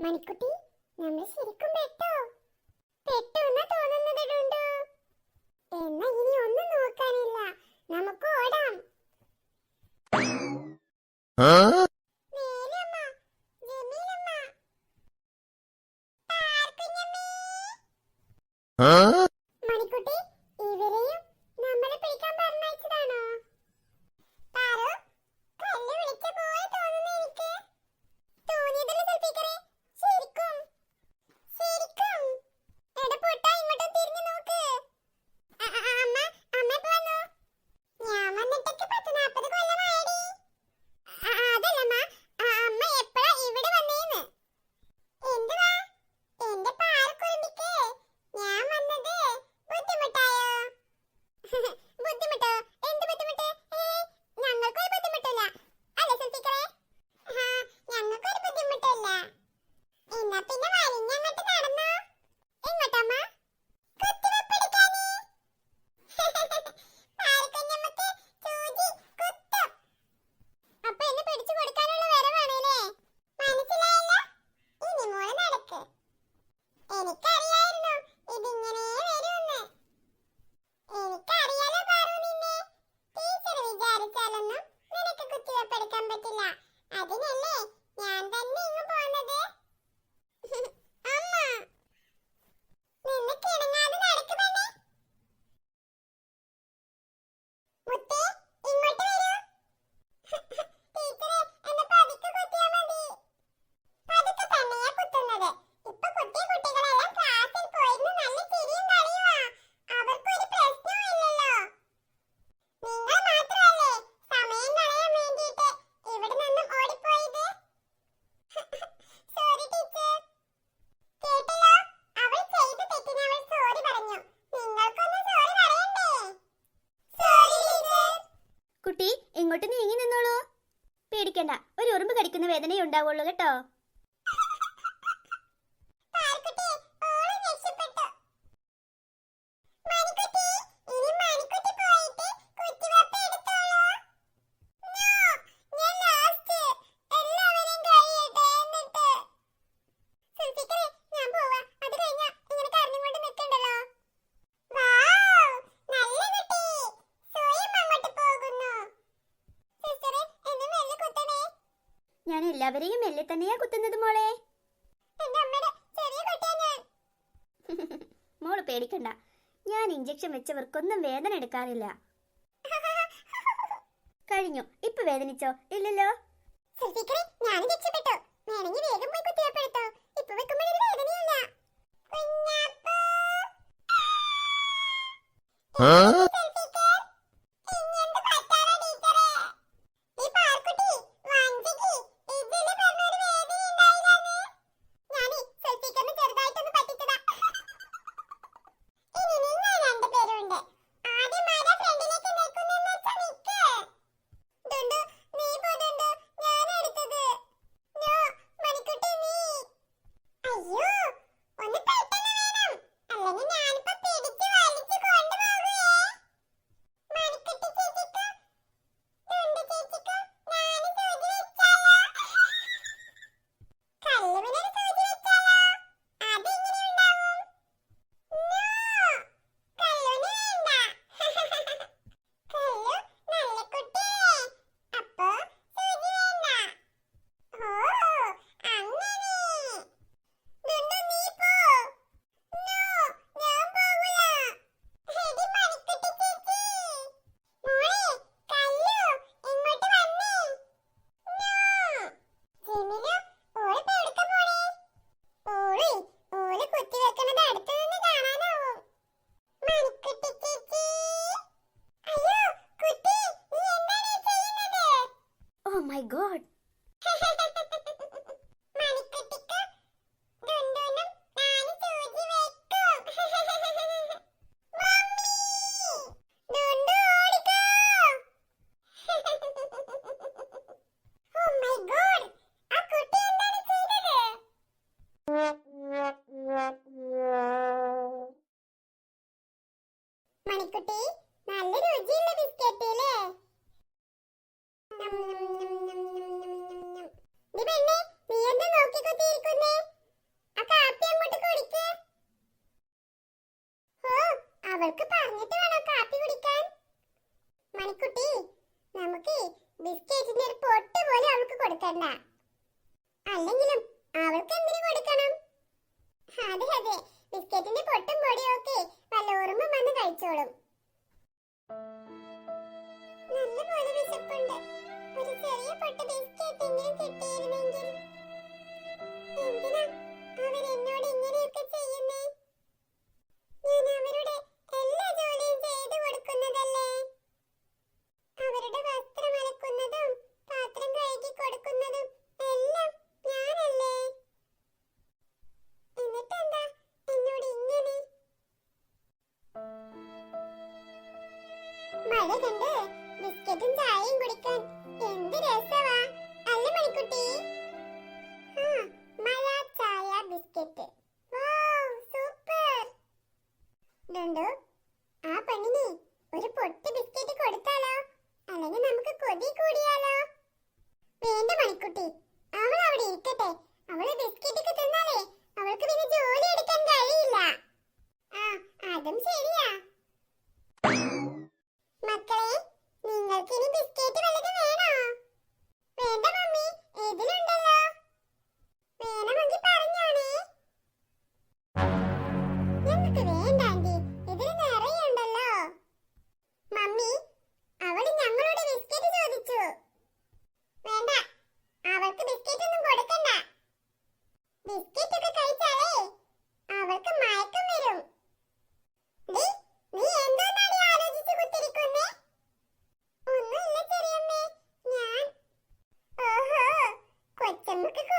മണിക്കുട്ടി നമ്മൾ ശരിക്കും പെട്ടോ? പെട്ടു തോന്നുന്നത് എന്നാ ഇനി ഒന്നും നോക്കാനില്ല. നോക്ക്. എനിക്കറിയായിരുന്നു ഇതിങ്ങനെ വരുമെന്ന്. എനിക്കറിയാലോ പാറു നിന്നെ. ടീച്ചർ വിചാരിച്ചാലൊന്നും നിനക്ക് കുത്തിവെപ്പെടുക്കാൻ പറ്റില്ല. അതിനല്ലേ ഞാൻ തന്നെ ഇങ്ങ് പോന്നത്? കുട്ടി ഇങ്ങോട്ട് നീങ്ങി നിന്നോളൂ. പേടിക്കണ്ട ഒരു ഉറുമ്പ് കടിക്കുന്ന വേദനയുണ്ടാവുള്ളൂ കേട്ടോ. എല്ലാവരെയും മെല്ലെ തന്നെയാ കുത്തുന്നത് മോളെ. മോൾ പേടിക്കണ്ട. ഞാൻ ഇഞ്ചക്ഷൻ വെച്ചവർക്കൊന്നും വേദന എടുക്കാറില്ല. കഴിഞ്ഞു. ഇപ്പൊ വേദനിച്ചോ? ഇല്ലല്ലോ. ഞാനും രക്ഷപ്പെട്ടു. വേഗം പോയി ഇപ്പൊ വേദനയല്ല my God Ha ha ha! അവൾക്ക് പറഞ്ഞിട്ട് വേണോ കാപ്പി കുടിക്കാൻ. മണിക്കുട്ടി നമുക്ക് ബിസ്ക്കറ്റിന്റെ ഒരു പൊട്ട് പോലും അവൾക്ക് കൊടുക്കണ്ട. അല്ലെങ്കിലും മഴ കണ്ട് ബിസ്ക്കറ്റും ചായയും കുടിക്കാൻ. എന്ത് രസവാ. അല്ല മണിക്കുട്ടി? മഴ ചായ ബിസ്ക്കറ്റ്. സൂപ്പർ. ഡോണ്ടോ ആ പണിനി ഒരു പൊട്ട് ബിസ്ക്കറ്റ് കൊടുത്താലോ? അല്ലെങ്കിൽ നമുക്ക് കൊതി കൂടിയാലോ? വേണ്ട മണിക്കുട്ടി. അവൾ അവിടെ ഇരിക്കട്ടെ. അവൾ ബിസ്ക്കറ്റ് ഒക്കെ തിന്നാലേ അവൾക്ക് പിന്നെ ജോലി എടുക്കാൻ കഴിയില്ല. ആ അതും ശരിയാ. ¿por qué